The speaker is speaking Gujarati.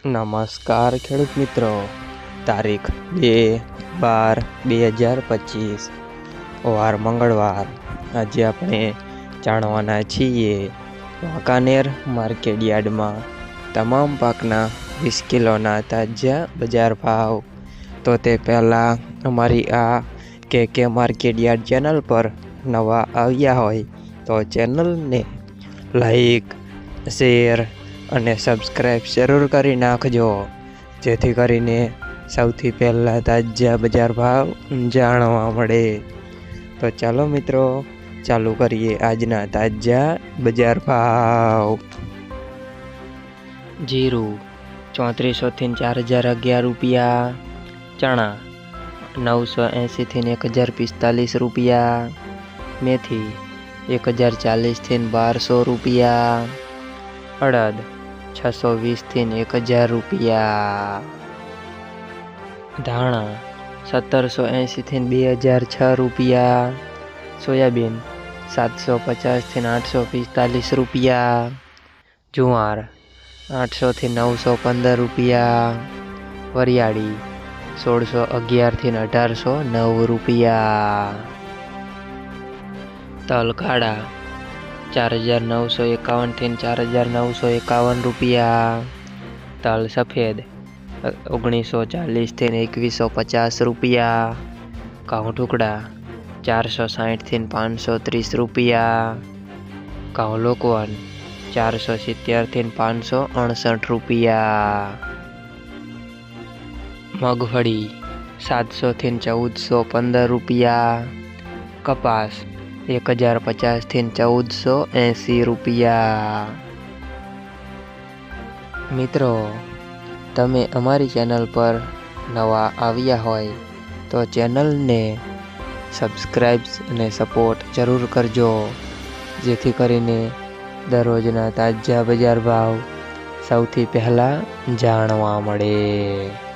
નમસ્કાર ખેડૂત મિત્રો. તારીખ બે બાર બે હજાર પચીસ. વાર મંગળવાર. આજે આપણે જાણવાના છીએ વાંકાનેર માર્કેટ યાર્ડમાં તમામ પાકના વીસ કિલોના તાજા બજાર ભાવ. તો તે પહેલાં અમારી આ કે કે માર્કેટ યાર્ડ ચેનલ પર નવા આવ્યા હોય તો ચેનલને લાઈક, શેર અને સબસ્ક્રાઈબ જરૂર કરી નાખજો. જેથી કરીને સૌથી પહેલાં તાજા બજાર ભાવ જાણવા મળે. તો ચાલો મિત્રો, ચાલુ કરીએ આજના તાજા બજાર ભાવ. જીરું ચોત્રીસોથી ચાર હજાર અગિયાર રૂપિયા. ચણા નવસો એંશીથી એક હજાર પિસ્તાલીસ રૂપિયા. મેથી એક હજાર ચાલીસથી બારસો રૂપિયા. અડદ છસો વીસથી એક હજાર રૂપિયા. ધાણા સત્તરસો એંશીથી બે હજાર છ રૂપિયા. સોયાબીન સાતસો પચાસથી આઠસો પિસ્તાલીસ રૂપિયા. જુવાર આઠસોથી નવસો પંદર રૂપિયા. વરિયાળી સોળસો અગિયારથી અઢારસો નવ રૂપિયા. તલ કાળા ચાર હજાર નવસો એકાવનથી ચાર હજાર નવસો એકાવન રૂપિયા. તલ સફેદ, ઓગણીસો ચાલીસથી એકવીસો પચાસ રૂપિયા. ઘઉં ટુકડા ચારસો સાહીઠથી પાંચસો ત્રીસ રૂપિયા. ઘઉં લોકવન, ચારસો સિત્તેરથી પાંચસો અડસઠ રૂપિયા. મગફળી સાતસોથી ચૌદસો પંદર રૂપિયા. કપાસ એક હજાર પચાસથી ચૌદસો એંસી રૂપિયા. મિત્રો, તમે અમારી ચેનલ પર નવા આવ્યા હોય તો ચેનલને સબસ્ક્રાઈબ અને સપોર્ટ જરૂર કરજો, જેથી કરીને દરરોજના તાજા બજાર ભાવ સૌથી પહેલાં જાણવા મળે.